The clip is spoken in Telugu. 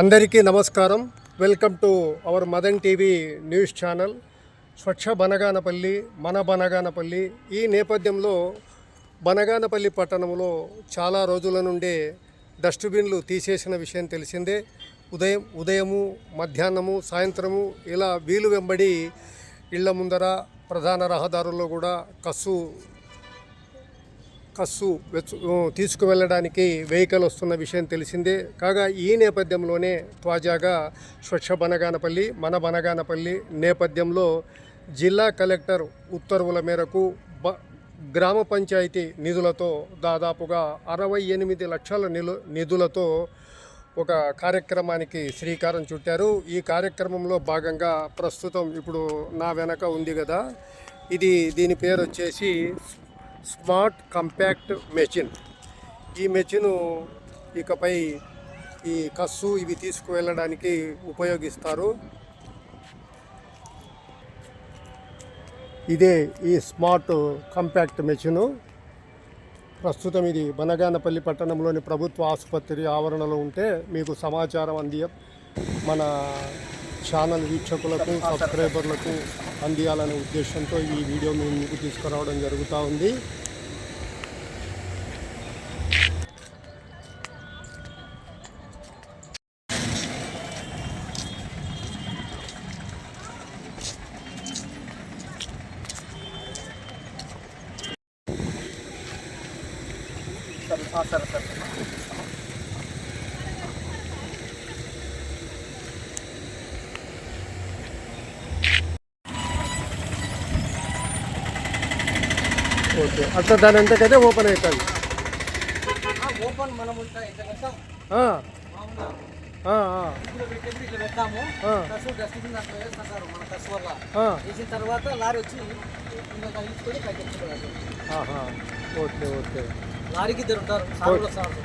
అందరికీ నమస్కారం. Welcome to our Madan TV news channel. స్వచ్ఛ బనగానపల్లి మన బనగానపల్లి. ఈ నేపథ్యంలో బనగానపల్లి పట్టణంలో చాలా రోజుల నుండే డస్ట్బిన్లు తీసేసిన విషయం తెలిసిందే. ఉదయం ఉదయము మధ్యాహ్నము సాయంత్రము ఇలా వీలు వెంబడి ఇళ్ళ ముందర ప్రధాన రహదారుల్లో కూడా కస్సు కస్సు వెచ్చు తీసుకువెళ్ళడానికి వెహికల్ వస్తున్న విషయం తెలిసిందే. కాగా ఈ నేపథ్యంలోనే తాజాగా స్వచ్ఛ బనగానపల్లి మన బనగానపల్లి నేపథ్యంలో జిల్లా కలెక్టర్ ఉత్తర్వుల మేరకు బ గ్రామ పంచాయతీ నిధులతో దాదాపుగా అరవై ఎనిమిది లక్షల నిలు నిధులతో ఒక కార్యక్రమానికి శ్రీకారం చుట్టారు. ఈ కార్యక్రమంలో భాగంగా ప్రస్తుతం ఇప్పుడు నా వెనక ఉంది కదా ఇది దీని పేరు వచ్చేసి స్మార్ట్ కంపాక్ట్ మెషిన్. ఈ మెషిన్ ఇకపై ఈ కస్సు ఇవి తీసుకువెళ్ళడానికి ఉపయోగిస్తారు. ఇదే ఈ స్మార్ట్ కంపాక్ట్ మెషిను. ప్రస్తుతం ఇది బనగానపల్లి పట్టణంలోని ప్రభుత్వ ఆసుపత్రి ఆవరణలో ఉంటే మీకు సమాచారం అందియ మన ఛానల్ వీక్షకులకు సబ్స్క్రైబర్లకు అందియాలనే ఉద్దేశంతో ఈ వీడియో మేము మీకు తీసుకురావడం జరుగుతూ ఉంది. సరే సరే ఓకే. అట్లా దాని ఎంతకైతే ఓపెన్ అవుతుంది. ఓపెన్ మనం డస్ట్బిన్ కసు వల్ల. వేసిన తర్వాత లారీ వచ్చి. Okay okay. లారీకి ఇద్దరు ఉంటారు సార్లు